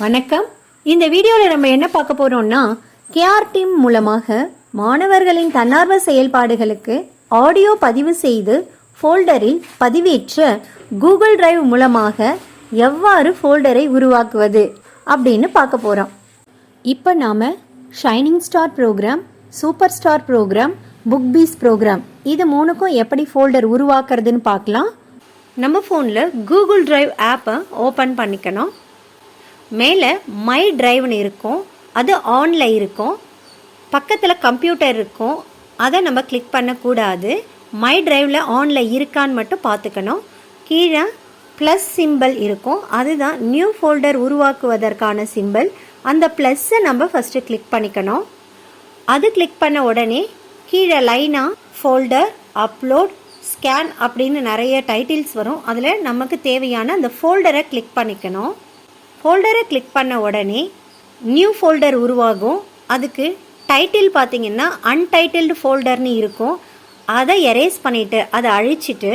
வணக்கம். இந்த வீடியோவில் நம்ம என்ன பார்க்க போறோம்னா கேஆர் டீம் மூலமாக மாணவர்களின் தன்னார்வ செயல்பாடுகளுக்கு ஆடியோ பதிவு செய்து ஃபோல்டரில் பதிவேற்ற கூகுள் டிரைவ் மூலமாக எவ்வாறு ஃபோல்டரை உருவாக்குவது அப்படின்னு பார்க்க போகிறோம் இப்போ நாம் shining star program super star program book piece program இது மூணுக்கும் எப்படி ஃபோல்டர் உருவாக்குறதுன்னு பார்க்கலாம். நம்ம ஃபோனில் கூகுள் டிரைவ் ஆப்பை ஓப்பன் பண்ணிக்கணும். மேலே மை டிரைவ்னு இருக்கும் அது ஆனில் இருக்கும் பக்கத்தில் கம்ப்யூட்டர் இருக்கும் அதை நம்ம கிளிக் பண்ணக்கூடாது. மை டிரைவில் ஆனில் இருக்கான்னு மட்டும் பார்த்துக்கணும். கீழே ப்ளஸ் சிம்பிள் இருக்கும் அதுதான் நியூ ஃபோல்டர் உருவாக்குவதற்கான சிம்பிள் அந்த ப்ளஸ்ஸை நம்ம ஃபஸ்ட்டு கிளிக் பண்ணிக்கணும். அது கிளிக் பண்ண உடனே கீழே லைனாக ஃபோல்டர் அப்லோட் ஸ்கேன் அப்படின்னு நிறைய டைட்டில்ஸ் வரும். அதில் நமக்கு தேவையான அந்த ஃபோல்டரை கிளிக் பண்ணிக்கணும். ஃபோல்டரை கிளிக் பண்ண உடனே நியூ ஃபோல்டர் உருவாகும். அதுக்கு டைட்டில் பார்த்தீங்கன்னா அன்டைட்டில்டு ஃபோல்டர்னு இருக்கும். அதை எரேஸ் பண்ணிவிட்டு அதை அழிச்சிட்டு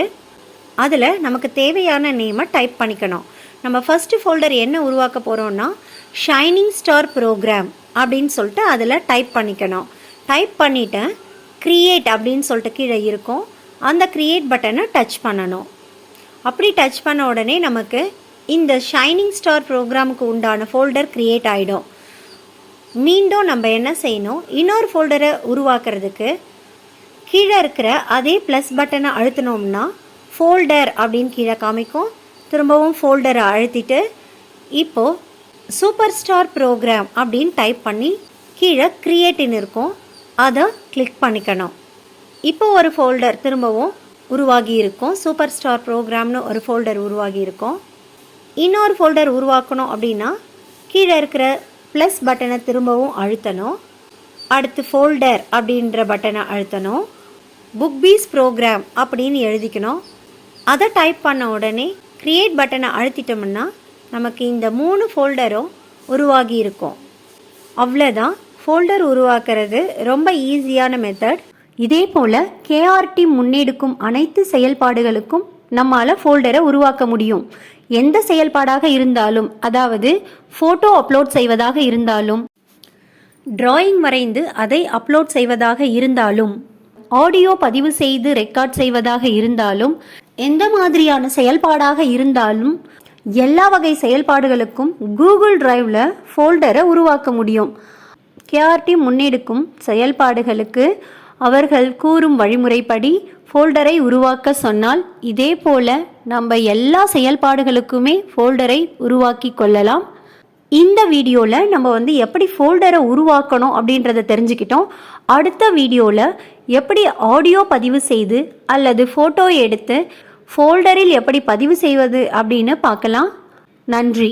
அதில் நமக்கு தேவையான நேமை டைப் பண்ணிக்கணும். நம்ம ஃபஸ்ட்டு ஃபோல்டர் என்ன உருவாக்க போகிறோம்னா ஷைனிங் ஸ்டார் ப்ரோக்ராம் அப்படின்னு சொல்லிட்டு அதில் டைப் பண்ணிக்கணும். டைப் பண்ணிவிட்டேன் க்ரியேட் அப்படின்னு சொல்லிட்டு கீழே இருக்கும். அந்த க்ரியேட் பட்டனை டச் பண்ணணும். அப்படி டச் பண்ண உடனே நமக்கு இந்த ஷைனிங் ஸ்டார் ப்ரோக்ராமுக்கு உண்டான ஃபோல்டர் க்ரியேட் ஆகிடும் மீண்டும் நம்ம என்ன செய்யணும்? இன்னொரு ஃபோல்டரை உருவாக்குறதுக்கு கீழே இருக்கிற அதே ப்ளஸ் பட்டனை அழுத்தினோம்னா ஃபோல்டர் அப்படின்னு கீழே காமிக்கும். திரும்பவும் ஃபோல்டரை அழுத்திட்டு இப்போது சூப்பர் ஸ்டார் ப்ரோக்ராம் அப்படின்னு டைப் பண்ணி கீழே க்ரியேட்டின் இருக்கும். அதை கிளிக் பண்ணிக்கணும். இப்போ ஒரு ஃபோல்டர் திரும்பவும் உருவாகி இருக்கும். சூப்பர் ஸ்டார் ப்ரோக்ராம்னு ஒரு ஃபோல்டர் உருவாகி இருக்கும். இன்னொரு ஃபோல்டர் உருவாக்கணும் அப்படின்னா கீழே இருக்கிற ப்ளஸ் பட்டனை திரும்பவும் அழுத்தணும். அடுத்து ஃபோல்டர் அப்படின்ற பட்டனை அழுத்தணும். புக் பீஸ் ப்ரோக்ராம் அப்படின்னு எழுதிக்கணும். அதை டைப் பண்ண உடனே க்ரியேட் பட்டனை அழுத்திட்டோம்னா நமக்கு இந்த மூணு ஃபோல்டரும் உருவாகி இருக்கும். அவ்வளோதான் ஃபோல்டர் உருவாக்குறது ரொம்ப ஈஸியான மெத்தட் இதே போல் கேஆர்டி முன்னெடுக்கும் அனைத்து செயல்பாடுகளுக்கும் நம்மால் ஃபோல்டரை உருவாக்க முடியும். எந்த செயல்பாடாக இருந்தாலும் அதாவது ஃபோட்டோ அப்லோட் செய்வதாக இருந்தாலும் டிராயிங் வரைந்து அதை அப்லோட் செய்வதாக இருந்தாலும் ஆடியோ பதிவு செய்து ரெக்கார்ட் செய்வதாக இருந்தாலும் எந்த மாதிரியான செயல்பாடாக இருந்தாலும் எல்லா வகை செயல்பாடுகளுக்கும் கூகுள் டிரைவில் ஃபோல்டரை உருவாக்க முடியும். கேஆர்டி முன்னெடுக்கும் செயல்பாடுகளுக்கு அவர்கள் கூறும் வழிமுறைப்படி ஃபோல்டரை உருவாக்க சொன்னால் இதே போல நம்ம எல்லா செயல்பாடுகளுக்குமே ஃபோல்டரை உருவாக்கி கொள்ளலாம். இந்த வீடியோவில் நம்ம வந்து எப்படி ஃபோல்டரை உருவாக்கணும் அப்படின்றத தெரிஞ்சுக்கிட்டோம். அடுத்த வீடியோவில் எப்படி ஆடியோ பதிவு செய்து அல்லது ஃபோட்டோ எடுத்து ஃபோல்டரில் எப்படி பதிவு செய்வது அப்படின்னு பார்க்கலாம். நன்றி.